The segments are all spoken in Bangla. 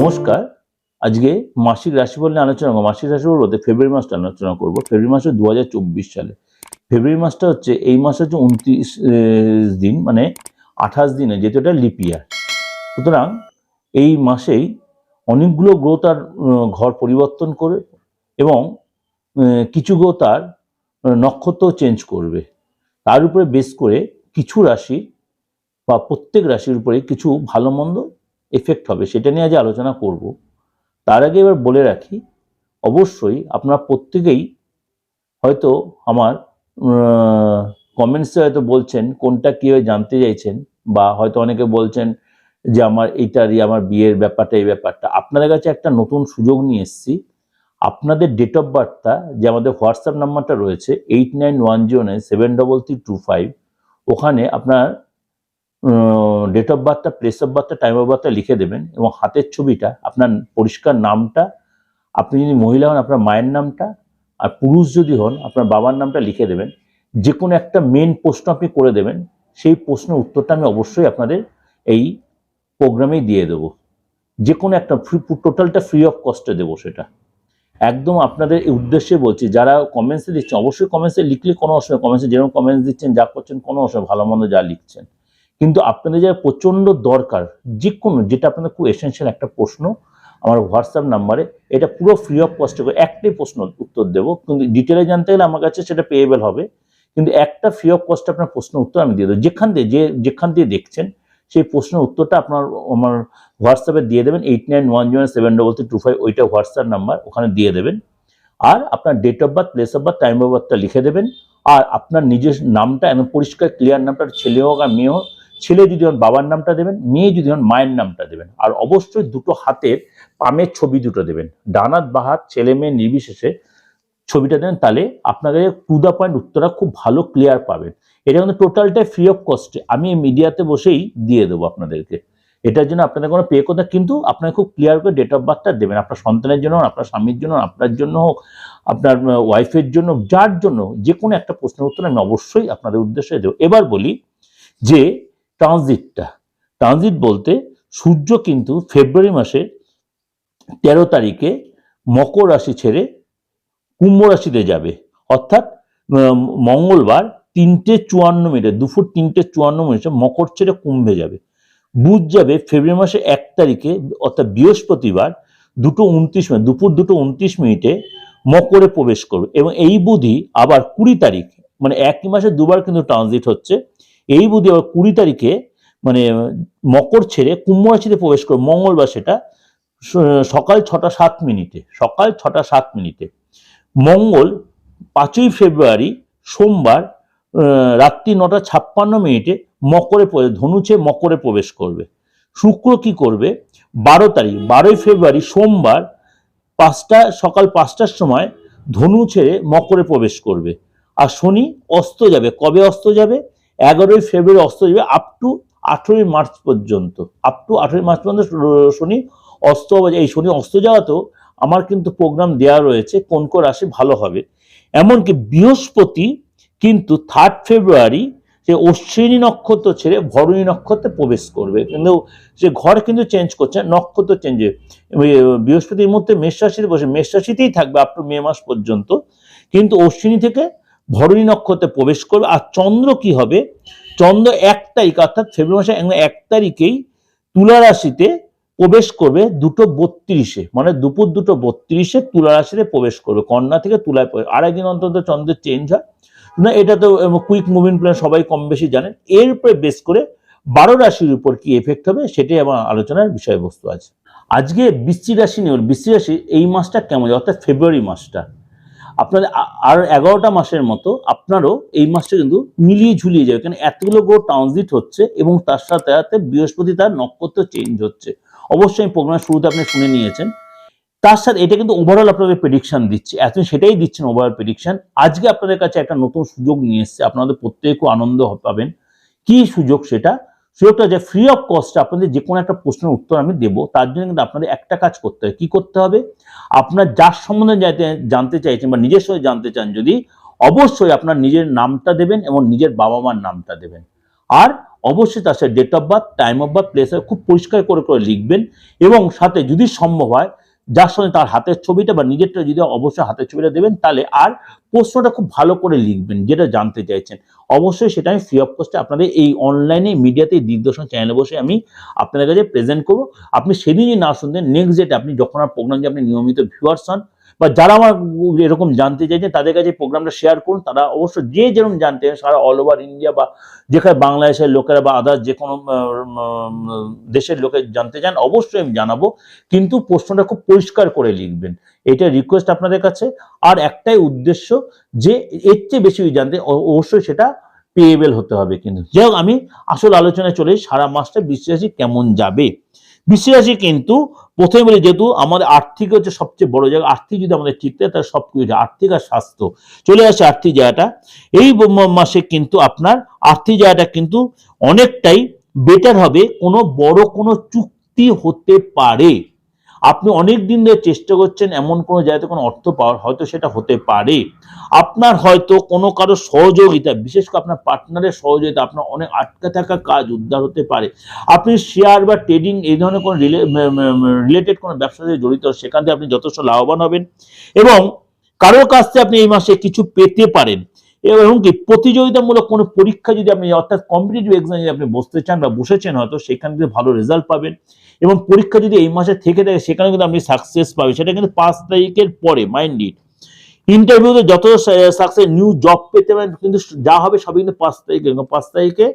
নমস্কার। আজকে মাসিক রাশিফল নিয়ে আলোচনা করব। মাসিক রাশিফল বলতে ফেব্রুয়ারি মাসটা আলোচনা করব। ফেব্রুয়ারি মাসে দু হাজার চব্বিশ সালে। ফেব্রুয়ারি মাসটা হচ্ছে, এই মাস হচ্ছে উনত্রিশ দিন মানে আঠাশ দিনে, যেহেতু এটা লিপিয়ার সুতরাং এই মাসেই অনেকগুলো গ্রহ তার ঘর পরিবর্তন করে এবং কিছু গ্রহ তার নক্ষত্র চেঞ্জ করবে। তার উপরে বেস করে কিছু রাশি বা প্রত্যেক রাশির উপরে কিছু ভালো মন্দ এফেক্ট হবে, সেটা নিয়ে আজ আলোচনা করব। তার আগে এবার বলে রাখি, অবশ্যই আপনারা প্রত্যেকেই হয়তো আমার কমেন্টসে হয়তো বলছেন কোনটা কীভাবে জানতে চাইছেন বা হয়তো অনেকে বলছেন যে আমার এইটারই আমার বিয়ের ব্যাপারটা, এই ব্যাপারটা। আপনাদের কাছে একটা নতুন সুযোগ নিয়ে এসেছি। আপনাদের ডেট অফ বার্থটা যে আমাদের হোয়াটসঅ্যাপ নাম্বারটা রয়েছে eight nine one zero nine seven double three two five ওখানে আপনার ডেট অফ বার্থটা প্লেস অফ বার্থটা টাইম অফ বার্থটা লিখে দেবেন এবং হাতের ছবিটা, আপনার পরিষ্কার নামটা, আপনি যদি মহিলা হন, আপনার মায়ের নামটা, আর পুরুষ যদি হন, আপনার বাবার নামটা লিখে দেবেন। যে কোনো একটা মেন প্রশ্ন আপনি করে দেবেন। সেই প্রশ্নের উত্তরটা আমি অবশ্যই আপনাদের এই প্রোগ্রামেই দিয়ে দেবো। যে কোনো একটা ফ্রি টোটালটা ফ্রি অফ কস্টে দেবো সেটা। একদম আপনাদের এই উদ্দেশ্যে বলছি, যারা কমেন্টসে দিচ্ছেন, অবশ্যই কমেন্টসে লিখলে কোনো অসুবিধা কমেন্টসে যেরকম কমেন্টস দিচ্ছেন, যা করছেন, কোনো অসুবিধা ভালো মন্দ যা লিখছেন। কিন্তু আপনাদের যা প্রচণ্ড দরকার যে কোনো যেটা আপনাদের খুব এসেন্সিয়াল একটা প্রশ্ন, আমার হোয়াটসঅ্যাপ নাম্বারে, এটা পুরো ফ্রি অফ কস্টে করে একটাই প্রশ্ন উত্তর দেবো। কিন্তু ডিটেলে জানতে গেলে আমার কাছে সেটা পেয়েবেল হবে। কিন্তু একটা ফ্রি অফ কস্টে আপনার প্রশ্ন উত্তর আমি দিয়ে দেবো। যেখান দিয়ে, যে, যেখান দিয়ে দেখছেন, সেই প্রশ্নের উত্তরটা আপনার, আমার হোয়াটসঅ্যাপে দিয়ে দেবেন। Eight nine one zero seven double three two five ওইটা হোয়াটসঅ্যাপ নাম্বার, ওখানে দিয়ে দেবেন। আর আপনার date of birth place of birth time of বার্থটা লিখে দেবেন। আর আপনার নিজের নামটা এমন পরিষ্কার ক্লিয়ার নামটা, ছেলে হোক আর মেয়ে হোক ছেলে যদি হন বাবার নামটা দেবেন, মেয়ে যদি হন মায়ের নামটা দেবেন, আর অবশ্যই দুটো হাতের পামের ছবি দুটো দেবেন। ডানাত বা হাত ছেলে মেয়ে নির্বিশেষে ছবিটা দেবেন তাহলে আপনাদের টু দ্য পয়েন্ট উত্তরটা খুব ভালো ক্লিয়ার পাবেন। এটা কিন্তু টোটালটাই ফ্রি অফ কস্টে আমি মিডিয়াতে বসেই দিয়ে দেবো আপনাদেরকে। এটার জন্য আপনাদের কোনো পে করতে কিন্তু আপনাকে খুব ক্লিয়ার করে ডেট অফ বার্থটা দেবেন। আপনার সন্তানের জন্য আপনার স্বামীর জন্য আপনার জন্য হোক, আপনার ওয়াইফের জন্য যার জন্য যে কোনো একটা প্রশ্নের উত্তর আমি অবশ্যই আপনাদের উদ্দেশ্যে দেবো। এবার বলি যে ট্রানজিটটা। ট্রানজিট বলতে সূর্য কিন্তু ফেব্রুয়ারি মাসের তেরো তারিখে মকর রাশি ছেড়ে কুম্ভ রাশিতে যাবে। অর্থাৎ মঙ্গলবার তিনটে চুয়ান্ন মিনিটে, দুপুর তিনটে চুয়ান্ন মিনিটে মকর ছেড়ে কুম্ভে যাবে। বুধ যাবে ফেব্রুয়ারি মাসের এক তারিখে, অর্থাৎ বৃহস্পতিবার, দুটো উনত্রিশ মিনিট, দুপুর দুটো উনত্রিশ মিনিটে মকরে প্রবেশ করবে। এবং এই বুধই আবার কুড়ি তারিখ মানে একই মাসে দুবার কিন্তু ট্রানজিট হচ্ছে এই বুধি আবার কুড়ি তারিখে মানে মকর ছেড়ে কুম্ভ রাশিতে প্রবেশ করবে মঙ্গলবার সেটা, সকাল ছটা সাত মিনিটে, সকাল ছটা সাত মিনিটে। মঙ্গল পাঁচই ফেব্রুয়ারি, সোমবার রাত্রি নটা ছাপ্পান্ন মিনিটে মকরে ধনুচে মকরে প্রবেশ করবে। শুক্র কি করবে? বারো তারিখ, বারোই ফেব্রুয়ারি, সোমবার, পাঁচটা, সকাল পাঁচটার সময় ধনু ছেড়ে মকরে প্রবেশ করবে। আর শনি অস্ত যাবে। কবে অস্ত যাবে? এগারোই ফেব্রুয়ারি অস্ত যাবে আপ টু আঠেরোই মার্চ পর্যন্ত। আপ টু আঠেরোই মার্চ পর্যন্ত শনি অস্ত। এই শনি অস্ত যাওয়াতেও আমার কিন্তু প্রোগ্রাম দেওয়া রয়েছে, কোন কোন রাশি ভালো হবে। এমনকি বৃহস্পতি কিন্তু থার্ড ফেব্রুয়ারি সে অশ্বিনী নক্ষত্র ছেড়ে ভরণী নক্ষত্রে প্রবেশ করবে। কিন্তু সে ঘর কিন্তু চেঞ্জ করছে, নক্ষত্র চেঞ্জ বৃহস্পতির মুহূর্তে মেষ রাশিতে বসে মেষ রাশিতেই থাকবে আপ টু মে মাস পর্যন্ত। কিন্তু অশ্বিনী থেকে ভরণী নক্ষত্রে প্রবেশ করবে। আর চন্দ্র কি হবে? চন্দ্র এক তারিখ, অর্থাৎ ফেব্রুয়ারি মাসে এক তারিখেই তুলা রাশিতে প্রবেশ করবে দুটো বত্রিশে। মানে দুপুর দুটো বত্রিশে তুলা রাশিতে প্রবেশ করবে। কন্যা থেকে তুলায় আড়াই দিন অন্তত চন্দ্রের চেঞ্জ হয়। না, এটা তো কুইক মুভিং প্ল্যান সবাই কম বেশি জানেন। এর উপরে বেস করে বারো রাশির উপর কি এফেক্ট হবে সেটাই আমার আলোচনার বিষয়বস্তু আছে। আজকে বৃষ্টি রাশি নিয়ে বৃষ্টি রাশি এই মাসটা কেমন? অর্থাৎ ফেব্রুয়ারি মাসটা। আপনাদের আর এগারোটা মাসের মতো আপনারও এই মাসটা কিন্তু মিলিয়ে ঝুলিয়ে যাবে। কারণ এতগুলো গ্রহ ট্রানজিট হচ্ছে এবং তার সাথে সাথে বৃহস্পতি তার নক্ষত্র চেঞ্জ হচ্ছে। অবশ্যই এই প্রোগ্রামের শুরুতে আপনি শুনে নিয়েছেন। তার সাথে এটা কিন্তু ওভারঅল আপনাদের প্রেডিকশন দিচ্ছে। এত সেটাই দিচ্ছেন ওভারঅল প্রেডিকশন আজকে আপনাদের কাছে একটা নতুন সুযোগ নিয়ে এসছে। আপনাদের প্রত্যেকে আনন্দ পাবেন। কি সুযোগ সেটা? সুযোগটা যে ফ্রি অফ কস্ট আপনাদের যে কোনো একটা প্রশ্নের উত্তর আমি দেব, তার জন্য কিন্তু আপনাদের একটা কাজ করতে হবে কি করতে হবে? আপনার যার সম্বন্ধে জানতে চাইছেন বা নিজের সঙ্গে জানতে চান যদি, অবশ্যই আপনার নিজের নামটা দেবেন এবং নিজের বাবা মার নামটা দেবেন। আর অবশ্যই তার সাথে date of birth time of birth place খুব পরিষ্কার করে করে লিখবেন এবং সাথে যদি সম্ভব হয় যার সঙ্গে তার হাতের ছবিটা বা নিজেরটা যদি অবশ্যই হাতের ছবিটা দেবেন, তাহলে আর প্রশ্নটা খুব ভালো করে লিখবেন, যেটা জানতে চাইছেন। অবশ্যই সেটা আমি ফ্রি অফ কস্টে আপনাদের এই অনলাইনে মিডিয়াতে দিগদর্শন চ্যানেলে বসে আমি আপনাদের কাছে প্রেজেন্ট করব। আপনি সেদিনই না শুনতেন নেক্সট ডেটে আপনি যখন আর প্রোগ্রাম যে আপনি নিয়মিত ভিউয়ার্স হন বা যারা আমার এরকম জানতে চাইছেন তাদের কাছে প্রোগ্রামটা শেয়ার করুন। তারা অবশ্য যে যেরকম জানতে চান সারা অল ওভার ইন্ডিয়া বা যেখানে বাংলাদেশের লোকেরা বা আদার যে কোনো দেশের লোকে জানতে চান, অবশ্যই আমি জানাব। কিন্তু প্রশ্নটা খুব পরিষ্কার করে লিখবেন। এটা রিকোয়েস্ট আপনাদের কাছে। আর একটাই উদ্দেশ্য যে, এর চেয়ে বেশি জানতে অবশ্যই সেটা পেয়েবেল হতে হবে কিন্তু। যাই হোক, আমি আসল আলোচনায় চলে সারা মাসটা বিশ্বাসী কেমন যাবে? বিশ্বাসী কিন্তু প্রথমে বলি যেহেতু আমাদের আর্থিক হচ্ছে সবচেয়ে বড় জায়গা, আর্থিক যদি আমাদের ঠিক থাকে তাহলে সব কিছু আর্থিক আর স্বাস্থ্য। চলে আসে আর্থিক জায়গাটা। এই মাসে কিন্তু আপনার আর্থিক জায়গাটা কিন্তু অনেকটাই বেটার হবে, কোনো বড় কোনো চুক্তি হতে পারে। আপনি অনেক দিন ধরে চেষ্টা করছেন এমন কোনো জায়গাতে কোনো অর্থ পাওয়ার, হয়তো সেটা হতে পারে। আপনার হয়তো কোনো কারও সহযোগিতা, বিশেষ করে আপনার পার্টনারের সহযোগিতা, আপনার অনেক আটকে থাকা কাজ উদ্ধার হতে পারে। আপনি শেয়ার বা ট্রেডিং এই ধরনের কোনো রিলেটেড কোনো ব্যবসার সাথে জড়িত, সেখান থেকে আপনি যথেষ্ট লাভবান হবেন এবং কারোর কাছ থেকে আপনি এই মাসে কিছু পেতে পারেন। এবং কি প্রতিযোগিতামূলক কোনো পরীক্ষা যদি আপনি, অর্থাৎ কম্পিটিটিভ এক্সাম যদি আপনি বসতে চান বা বসেছেন হয়তো, সেখান থেকে ভালো রেজাল্ট পাবেন। এবং পরীক্ষা যদি এই মাসে থেকে থাকে, সেখানে কিন্তু আপনি সাকসেস পাবেন। সেটা কিন্তু পাঁচ তারিখের পরে মাইন্ড ইট ইন্টারভিউতে যত সাকসেস নিউ জব পেতে পারেন, কিন্তু যা হবে সবই কিন্তু পাঁচ তারিখে পাঁচ তারিখে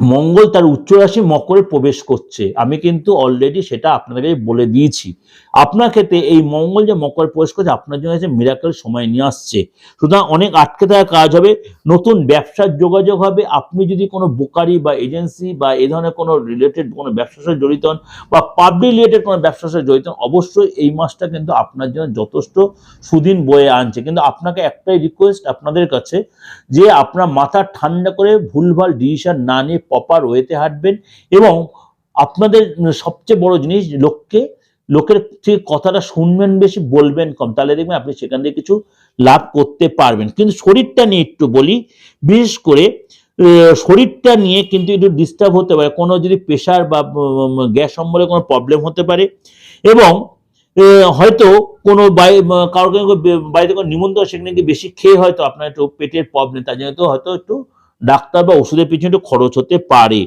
মঙ্গল তার উচ্চ রাশি মকরে প্রবেশ করছে। আমি কিন্তু অলরেডি সেটা আপনাদেরকে বলে দিয়েছি। আপনার ক্ষেত্রে এই মঙ্গল যে মকরে প্রবেশ করছে, আপনার জন্য হচ্ছে মিরাকেল সময় নিয়ে আসছে। সুতরাং অনেক আটকে থাকা কাজ হবে, নতুন ব্যবসার যোগাযোগ হবে। আপনি যদি কোনো বোকারি বা এজেন্সি বা এই ধরনের কোনো রিলেটেড কোনো ব্যবসার সাথে জড়িত হন বা পাবলিক রিলেটেড কোনো ব্যবসার সাথে জড়িত হন, অবশ্যই এই মাসটা কিন্তু আপনার জন্য যথেষ্ট সুদিন বয়ে আনছে। কিন্তু আপনাকে একটাই রিকোয়েস্ট আপনাদের কাছে, যে আপনার মাথা ঠান্ডা করে ভুলভাল ডিসিশন না নিয়ে প্রপার ওয়েতে হাঁটবেন এবং আপনাদের সবচেয়ে বড় জিনিস লোককে, লোকের থেকে কথাটা শুনবেন বেশি, বলবেন কম। তাহলে দেখবেন আপনি সেখান থেকে কিছু লাভ করতে পারবেন। কিন্তু শরীরটা নিয়ে একটু বলি, বিশেষ করে শরীরটা নিয়ে কিন্তু একটু ডিস্টার্ব হতে পারে। কোনো যদি প্রেশার বা গ্যাস সম্বলে কোনো প্রবলেম হতে পারে এবং হয়তো কোনো কারোর কারও বাড়িতে কোনো নিমন্ত্রণ সেখানে বেশি খেয়ে হয়তো আপনার একটু পেটের প্রবলেম তার জন্য হয়তো একটু ডাক্তার বা ওষুধের পিছনে একটু খরচ হতে পারে।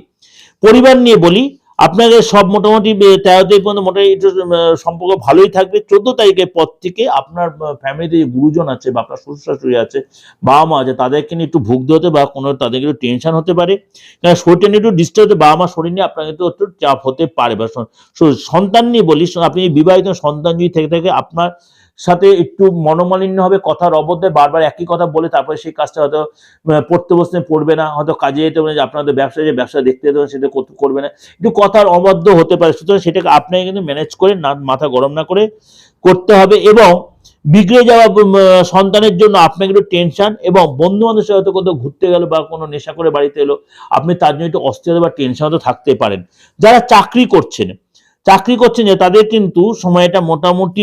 পরিবার নিয়ে বলি, আপনাদের সব মোটামুটি তেরো তারিখ পর্যন্ত মোটামুটি সম্পর্ক ভালোই থাকবে। চোদ্দ তারিখের পর থেকে আপনার ফ্যামিলিতে গুরুজন আছে বা আপনার শ্বশুর শাশুড়ি আছে বাবা মা আছে, তাদেরকে নিয়ে একটু ভুগতে হতে বা কোনো তাদেরকে একটু টেনশন হতে পারে। কারণ শরীরটা নিয়ে একটু ডিস্টার্ব হতে বাবা মা শরীর নিয়ে আপনার কিন্তু একটু চাপ হতে পারে বা সন্তান নিয়ে বলি আপনি বিবাহিত সন্তান যদি থেকে থাকে, আপনার সাথে একটু মনোমালিন্য হবে, কথার অবদ্ধে বারবার একই কথা বলে তারপরে সেই কাজটা হয়তো পড়তে বসতে পড়বে না, হয়তো কাজে যেতে হবে আপনাদের ব্যবসা যে ব্যবসা দেখতে যেতে সেটা করবে না। একটু কথার অবাধ্য হতে পারে, সুতরাং সেটাকে আপনাকে কিন্তু ম্যানেজ করে না, মাথা গরম না করে করতে হবে এবং বিগড়ে যাওয়া সন্তানের জন্য আপনাকে একটু টেনশন এবং বন্ধু বান্ধবের হয়তো কোথাও ঘুরতে গেল বা কোনো নেশা করে বাড়িতে এলো, আপনি তার জন্য একটু অস্থিরতা বা টেনশন হয়তো থাকতে পারেন। যারা চাকরি করছেন চাকরি করছেন যে তাদের কিন্তু সময়টা মোটামুটি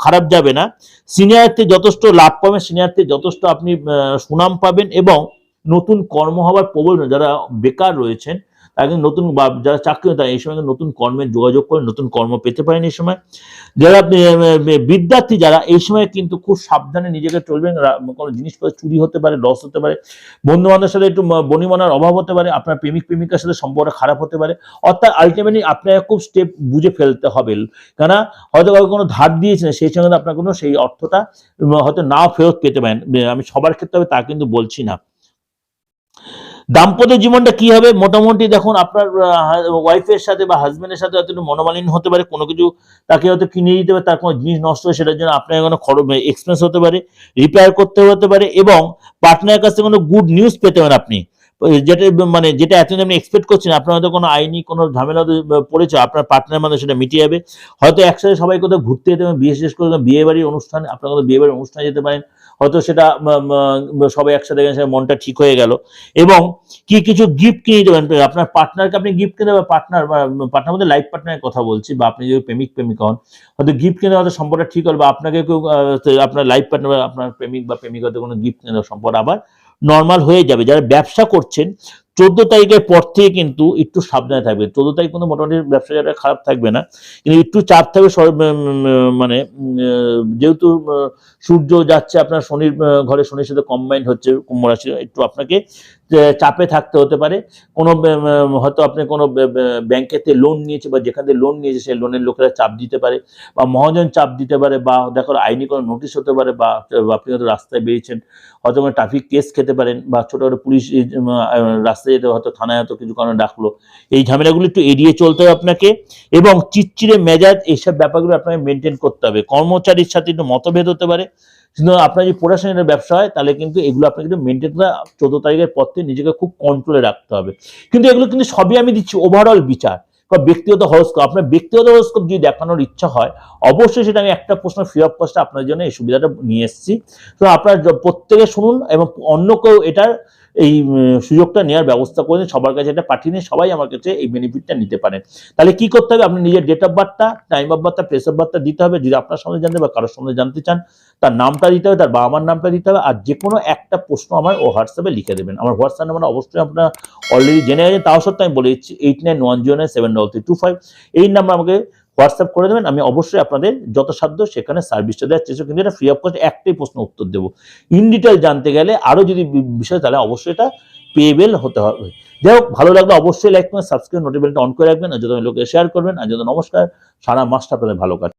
খারাপ যাবে না। সিনিয়রতে যথেষ্ট লাভ পাবেন সিনিয়রতে যথেষ্ট আপনি সুনাম পাবেন এবং নতুন কর্ম হওয়ার প্রবল যারা বেকার রয়েছেন কিন্তু নতুন বা যারা চাকরি তারা এই সময় নতুন কর্মের যোগাযোগ করে, নতুন কর্ম পেতে পারেন এই সময়। যারা বিদ্যার্থী যারা এই সময় কিন্তু খুব সাবধানে নিজেকে চলবেন। কোনো জিনিসপত্র চুরি হতে পারে লস হতে পারে। বন্ধু বান্ধবের সাথে একটু বনিমনার অভাব হতে পারে, আপনার প্রেমিক, প্রেমিকার সাথে সম্পর্ক খারাপ হতে পারে। অর্থাৎ আলটিমেটলি আপনাকে খুব স্টেপ বুঝে ফেলতে হবে। কেননা হয়তো কোনো ধার দিয়েছেন, সেই সঙ্গে আপনার কোনো সেই অর্থটা হয়তো না ফেরত পেতে পারেন। আমি সবার ক্ষেত্রে তা কিন্তু বলছি না। দাম্পত্য জীবনটা কি হবে? মোটামুটি দেখুন, আপনার ওয়াইফের সাথে বা হাজবেন্ডের সাথে হয়তো একটু মনোমালিন্য হতে পারে, কোনো কিছু তাকে হয়তো কিনে দিতে পারে, তার কোনো জিনিস নষ্ট হয়, সেটার জন্য আপনার কোনো খরচ এক্সপেন্স হতে পারে রিপেয়ার করতে হতে পারে এবং পার্টনারের কাছ থেকে কোনো গুড নিউজ পেতে পারেন আপনি। যেটা মানে যেটা এতদিন আপনি এক্সপেক্ট করছেন, আপনার হয়তো কোনো আইনি কোনো ঝামেলা পড়েছে, আপনার পার্টনারের মধ্যে সেটা মিটিয়ে যাবে। হয়তো একসাথে সবাই কোথাও ঘুরতে যেতে পারেন বিয়ে শেষ করে বিয়ে বাড়ির অনুষ্ঠান, আপনার কোথাও বিয়ে বাড়ির অনুষ্ঠানে যেতে পারেন হয়তো সেটা সবাই একসাথে গেছে মনটা ঠিক হয়ে গেল। এবং কি কিছু গিফট কিনে দেবেন আপনার পার্টনারকে আপনি গিফট কিনে দেবেন পার্টনার বা পার্টনার মধ্যে লাইফ পার্টনারের কথা বলছি, বা আপনি যদি প্রেমিক প্রেমিক হন, হয়তো গিফট কিনে হয়তো সম্পর্কটা ঠিক হল, বা আপনাকে কেউ আপনার লাইফ পার্টনার আপনার প্রেমিক বা প্রেমিক হয়তো কোনো গিফট কিনে দেওয়ার সম্পর্ক আবার নর্মাল হয়ে যাবে। যারা ব্যবসা করছেন চোদ্দ তারিখের পর থেকে কিন্তু একটু সাবধানে থাকবে। চোদ্দ তারিখ কিন্তু মোটামুটি ব্যবসা জায়গাটা খারাপ থাকবে না। কিন্তু একটু চাপ থাকবে মানে যেহেতু সূর্য যাচ্ছে, আপনার শনির ঘরে শনির সাথে কম্বাইন্ড হচ্ছে, কুম্ভ রাশি একটু আপনাকে চাপে থাকতে হতে পারে। কোনো হয়তো আপনি কোনো ব্যাংকেতে লোন নিয়েছে বা যেখান থেকে লোন নিয়েছে সেই লোনের লোকেরা চাপ দিতে পারে বা মহাজন চাপ দিতে পারে বা দেখো আইনি কোনো নোটিশ হতে পারে বা আপনি হয়তো রাস্তায় বেরিয়েছেন হয়তো কোনো ট্রাফিক কেস খেতে পারেন বা পুলিশ এই, উম, আহ, রাস্তায় যেতে হয়তো থানায় হয়তো কিছু কারণে ডাকলো। এই ঝামেলাগুলো একটু এড়িয়ে চলতে হবে আপনাকে এবং চিটচিড়ে মেজাজ এইসব ব্যাপারগুলো আপনাকে মেনটেন করতে হবে। কর্মচারীর সাথে একটু মতভেদ হতে পারে। কিন্তু আপনার যদি প্রোডাকশনের ব্যবসা হয় তাহলে কিন্তু এগুলো আপনাকে একটু মেনটেন করা চোদ্দ তারিখের পর থেকে নিজেকে খুব কন্ট্রোলে রাখতে হবে। কিন্তু এগুলো কিন্তু সবই আমি দিচ্ছি ওভারঅল বিচার। বা ব্যক্তিগত হরস্কোপ আপনার ব্যক্তিগত হরস্কোপ যদি দেখানোর ইচ্ছা হয়, অবশ্যই সেটা আমি একটা প্রশ্ন ফ্রি অফ কস্টে আপনার জন্য এই সুবিধাটা নিয়ে এসেছি। তো আপনার প্রত্যেকে শুনুন এবং অন্য কেউ এটার এই সুযোগটা নেওয়ার ব্যবস্থা করে। সবার কাছে এটা পাঠিয়ে নিয়ে সবাই আমার কাছে এই বেনিফিটটা নিতে পারেন। তাহলে কি করতে হবে? আপনি নিজের ডেট অফ বার্থটা টাইম অফ বার্থটা প্লেস অফ বার্থটা দিতে হবে, যদি আপনার সঙ্গে জানতে বা কারোর সঙ্গে জানতে চান, তার নামটা দিতে হবে, তার বাবা মার নামটা দিতে হবে, আর যে কোনো একটা প্রশ্ন আমার ও হোয়াটসঅ্যাপে লিখে দেবেন। আমার হোয়াটসঅ্যাপ নাম্বার অবশ্যই আপনারা অলরেডি জেনে গেছেন, তাও সত্ত্বেও আমি বলে দিচ্ছি eight nine one zero nine seven double three two five এই নাম্বার আমাকে হোয়াটসঅ্যাপ করে দেবেন, আমি অবশ্যই আপনাদের যথাসাধ্য সেখানে সার্ভিসটা দেওয়ার চেষ্টা কিন্তু এটা ফ্রি অফ কস্ট একটাই প্রশ্ন উত্তর দেবো। ইন ডিটেল জানতে গেলে আরও যদি বিষয়, তাহলে অবশ্যই এটা পেয়েবেল হতে হবে যাই হোক, ভালো লাগলে অবশ্যই লাইক করবেন সাবস্ক্রাইব নোটিফিকেশনটা অন করে রাখবেন, আর যদি লোকে শেয়ার করবেন, আর যদি নমস্কার, সারা মাসটা আপনাদের ভালো কাটে